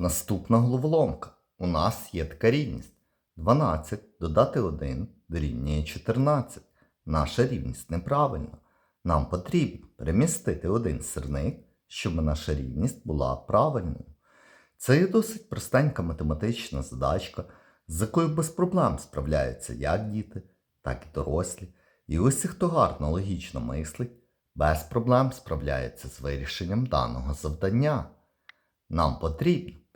Наступна головоломка. У нас є така рівність. 12 додати 1 дорівнює 14. Наша рівність неправильна. Нам потрібно перемістити один сирник, щоб наша рівність була правильною. Це є досить простенька математична задачка, з якою без проблем справляються як діти, так і дорослі. І усі, хто гарно логічно мислить, без проблем справляється з вирішенням даного завдання. Нам потрібно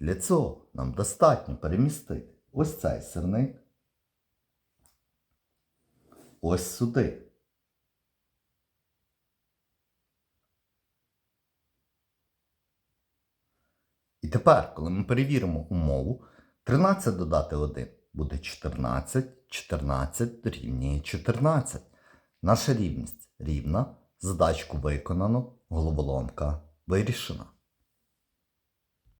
Для цього нам достатньо перемістити ось цей сирник ось сюди. І тепер, коли ми перевіримо умову, 13 додати 1 буде 14, 14 дорівнює 14. Наша рівність рівна, задачку виконано, головоломка вирішена.